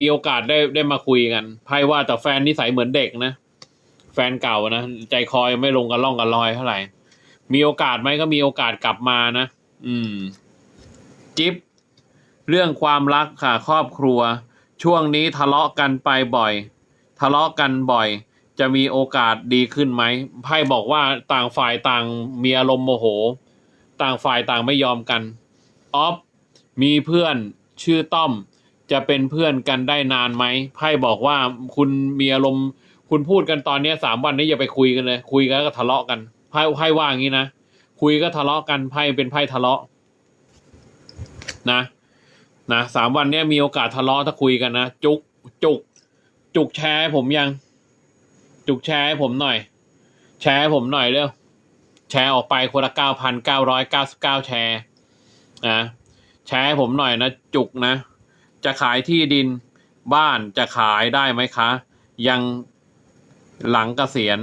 มีโอกาสได้ได้มาคุยกันไพ่ว่าแต่แฟนนิสัยเหมือนเด็กนะ แฟนเก่านะ ใจคอยไม่ลงกันล่องกันลอยเท่าไหร่ มีโอกาสไหมก็มีโอกาสกลับมานะ อืม จิ๊บเรื่องความรักค่ะ ครอบครัว ช่วงนี้ทะเลาะกันไปบ่อย ทะเลาะกันบ่อย จะมีโอกาสดีขึ้นไหมไพ่บอกว่าต่างฝ่ายต่างมีอารมณ์โมโห ต่างฝ่ายต่างไม่ยอมกันออฟมีเพื่อนชื่อต้อม จะเป็นเพื่อนกันได้นานไหมไพ่บอกว่าคุณมีอารมณ์ คุณพูดกันตอนนี้สามวันนี้อย่าไปคุยกันเลย คุยกันก็ทะเลาะกันไพ่ไพ่ว่าอย่างนี้นะคุยก็ทะเลาะกันไพ่เป็นไพ่ทะเลาะ นะนะสามวันเนี้ยมีโอกาสทะเลาะถ้าคุยกันนะจุกจุก จุกแชร์ผมยัง จุกแชร์ผมหน่อย แชร์ผมหน่อยเร็วแชร์ออกไปคนละเก้าพันเก้าร้อยเก้าสิบเก้าแชร์นะแชร์ผมหน่อยนะจุกนะ จะขายที่ดินบ้านจะขายได้ไหมคะ ยังหลังเกษียณ